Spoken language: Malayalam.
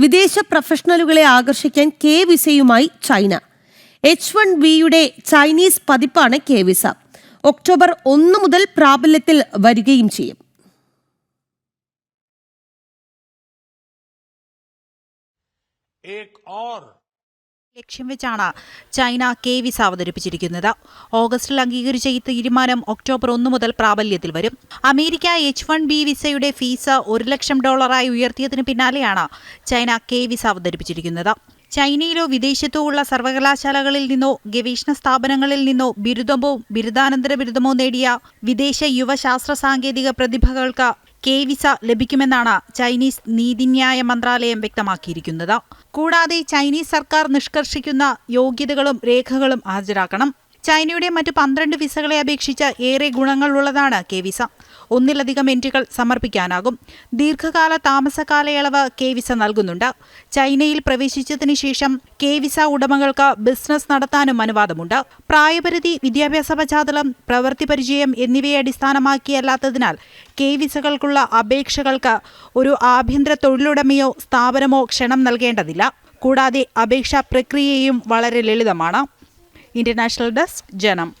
വിദേശ പ്രൊഫഷണലുകളെ ആകർഷിക്കാൻ കെ വിസയുമായി ചൈന എച്ച് വൺ ബിയുടെ ചൈനീസ് പതിപ്പാണ് കെ വിസ ഒക്ടോബർ ഒന്ന് മുതൽ പ്രാബല്യത്തിൽ വരികയും ചെയ്യും एक और ലക്ഷ്യം വെച്ചാണ് ചൈന കെ വിസ അവതരിപ്പിച്ചിരിക്കുന്നത്. ഓഗസ്റ്റിൽ അംഗീകരിച്ച ഈ തീരുമാനം ഒക്ടോബർ ഒന്ന് മുതൽ പ്രാബല്യത്തിൽ വരും. അമേരിക്ക എച്ച് വൺ ബി വിസയുടെ ഫീസ് ഒരു ലക്ഷം ഡോളറായി ഉയർത്തിയതിന് പിന്നാലെയാണ് ചൈന കെ വിസ അവതരിപ്പിച്ചിരിക്കുന്നത്. ചൈനയിലോ വിദേശത്തോ ഉള്ള സർവകലാശാലകളിൽ നിന്നോ ഗവേഷണ സ്ഥാപനങ്ങളിൽ നിന്നോ ബിരുദമോ ബിരുദാനന്തര ബിരുദമോ നേടിയ വിദേശ യുവ ശാസ്ത്ര സാങ്കേതിക പ്രതിഭകൾക്ക് കെ വിസ ലഭിക്കുമെന്നാണ് ചൈനീസ് നീതിന്യായ മന്ത്രാലയം വ്യക്തമാക്കിയിരിക്കുന്നത്. കൂടാതെ ചൈനീസ് സർക്കാർ നിഷ്കർഷിക്കുന്ന യോഗ്യതകളും രേഖകളും ഹാജരാക്കണം. ചൈനയുടെ മറ്റ് പന്ത്രണ്ട് വിസകളെ അപേക്ഷിച്ച് ഏറെ ഗുണങ്ങളുള്ളതാണ് കെ വിസ. ഒന്നിലധികം എൻട്രികൾ സമർപ്പിക്കാനാകും. ദീർഘകാല താമസകാലയളവ് കെ വിസ നൽകുന്നുണ്ട്. ചൈനയിൽ പ്രവേശിച്ചതിന് ശേഷം കെ വിസ ഉടമകൾക്ക് ബിസിനസ് നടത്താനും അനുവാദമുണ്ട്. പ്രായപരിധി വിദ്യാഭ്യാസ പശ്ചാത്തലം പ്രവൃത്തി പരിചയം എന്നിവയെ അടിസ്ഥാനമാക്കിയല്ലാത്തതിനാൽ കെ വിസകൾക്കുള്ള അപേക്ഷകൾക്ക് ഒരു ആഭ്യന്തര തൊഴിലുടമയോ സ്ഥാപനമോ ക്ഷണം നൽകേണ്ടതില്ല. കൂടാതെ അപേക്ഷാ പ്രക്രിയയും വളരെ ലളിതമാണ്. ഇന്റർനാഷണൽ ഡെസ്ക് ജനം.